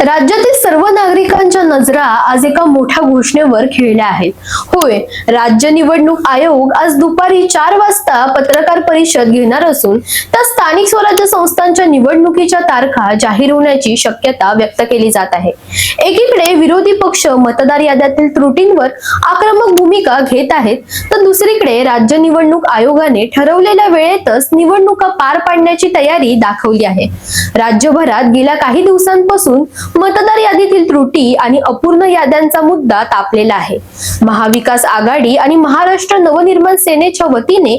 राज्यातील सर्व नागरिकांच्या नजरा आज एका मोठ्या घोषणेवर खिळल्या आहेत. होय राज्य निवडणूक आयोग आज दुपारी चार वाजता पत्रकार परिषद घेणार असून त्या स्थानिक स्वराज्य संस्थांच्या निवडणुकीच्या तारखा जाहीर होण्याची शक्यता व्यक्त केली जात आहे. एकीकडे विरोधी पक्ष मतदार याद्यातील त्रुटींवर आक्रमक भूमिका घेत आहेत तर दुसरीकडे राज्य निवडणूक आयोगाने ठरवलेल्या वेळेतच निवडणुका पार पाडण्याची तयारी दाखवली आहे. राज्यभरात गेल्या काही दिवसांपासून मतदार यादीतील त्रुटी आणि अपूर्ण याद्यांचा मुद्दा तापलेला आहे. महाविकास आघाडी आणि महाराष्ट्र नवनिर्माण सेनेच्या वतीने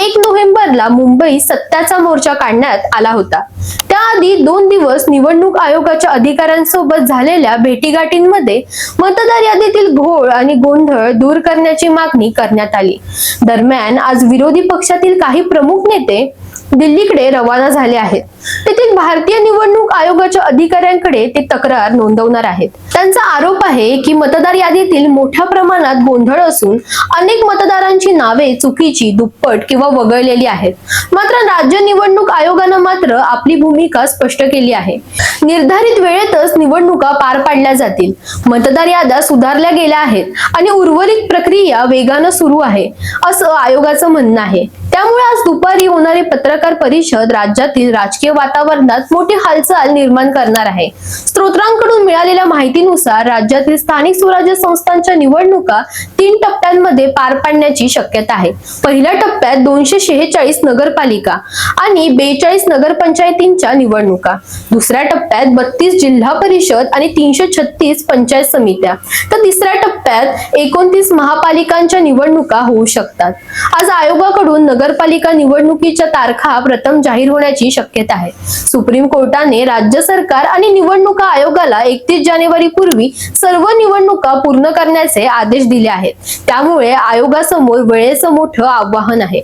एक नोव्हेंबरला मुंबई सत्याचा मोर्चा काढण्यात आला होता. त्याआधी दोन दिवस निवडणूक आयोगाच्या अधिकाऱ्यांसोबत झालेल्या भेटीगाठींमध्ये मतदार यादीतील घोळ आणि गोंधळ दूर करण्याची मागणी करण्यात आली. दरम्यान आज विरोधी पक्षातील काही प्रमुख नेते दिल्लीकडे रवाना झाले आहेत. तेथील भारतीय निवडणूक आयोगाच्या अधिकाऱ्यांकडे ते तक्रार नोंदवणार आहेत. त्यांचा आरोप आहे की मतदार यादीतील मोठ्या प्रमाणात गोंधळ असून अनेक मतदारांची नावे चुकीची दुप्पट किंवा वगळलेली आहेत. मात्र राज्य निवडणूक आयोगानं मात्र आपली भूमिका स्पष्ट केली आहे. निर्धारित वेळेतच निवडणुका पार पाडल्या जातील. मतदार याद्या सुधारल्या गेल्या आहेत आणि उर्वरित प्रक्रिया वेगानं सुरू आहे असं आयोगाचं म्हणणं आहे. त्यामुळे आज दुपारी होणारी पत्रकार परिषद राज्यातील राजकीय वातावरणात मोठी हालचाल निर्माण करणार आहे. स्त्रोतांकडून मिळालेल्या माहितीनुसार राज्यातील स्थानिक स्वराज्य संस्थांच्या निवडणुका तीन टप्प्यांमध्ये पार पाडण्याची शक्यता आहे. पहिल्या टप्प्यात दोनशे शेहेचाळीस नगरपालिका आणि बेचाळीस नगरपंचायतींच्या निवडणुका. दुसऱ्या टप्प्यात बत्तीस जिल्हा परिषद आणि तीनशे छत्तीस पंचायत समित्या. तर तिसऱ्या टप्प्यात एकोणतीस महापालिकांच्या निवडणुका होऊ शकतात. आज आयोगाकडून नगरपालिका निवडणुकीच्या तारखा प्रथम जाहीर होण्याची शक्यता आहे. सुप्रीम कोर्टाने राज्य सरकार आणि निवडणुका आयोगाला एकतीस जानेवारी पूर्वी सर्व निवडणुका पूर्ण करण्याचे आदेश दिले आहेत. त्यामुळे आयोगासमोर वेळेचं मोठं आव्हान आहे.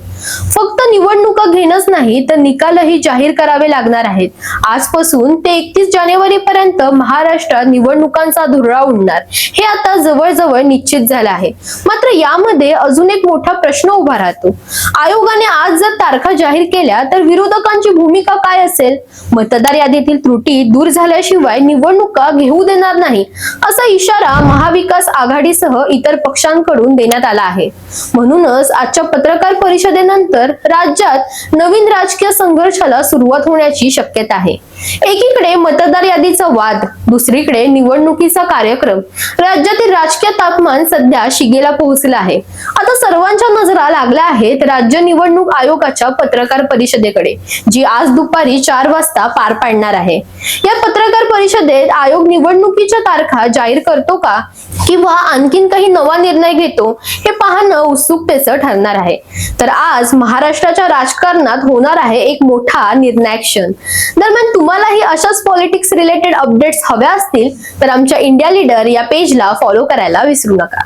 फक्त निवडणुका घेणंच नाही तर निकालही जाहीर करावे लागणार आहेत. आजपासून ते एकतीस जानेवारी पर्यंत महाराष्ट्रात निवडणुकांचा धुरळा उडणार. हे आता जवळजवळ निश्चित झालं आहे. मात्र यामध्ये अजून एक मोठा प्रश्न उभा राहतो. आयोगाने आज जर तारखा जाहीर केल्या तर विरोधकांची भूमिका काय असेल? मतदार यादीतील त्रुटी दूर झाल्याशिवाय निवडणुका घेऊ देणार नाही असा इशारा महाविकास आघाडीसह इतर पक्षांकडून देण्यात आला आहे. म्हणूनच आजच्या पत्रकार परिषदेनंतर राज्यात नवीन राजकीय संघर्षाला सुरुवात होण्याची शक्यता आहे. एकीकडे मतदार यादीचा वाद दुसरीकडे निवडणुकीचा कार्यक्रम. राज्यातील राजकीय तापमान सध्या शिगेला पोहोचलं आहे. आता सर्वांच्या नजरा लागल्या आहेत राज्य निवडणूक आयोगाच्या पत्रकार परिषदेकडे जी आज दुपारी चार वाजता पार पाडणार आहे. या पत्रकार परिषदेत आयोग निवडणुकीच्या तारखा जाहीर करतो का? किंवा आणखीन काही नवा निर्णय घेतो? हे पाहणं उत्सुकतेचं ठरणार आहे. तर आज महाराष्ट्राच्या राजकारणात होणार आहे एक मोठा निर्णायक क्षण दरम्यान तुम्हालाही अशाच पॉलिटिक्स रिलेटेड अपडेट्स हव्या असतील तर आमच्या इंडिया लीडर या पेजला फॉलो करायला विसरू नका.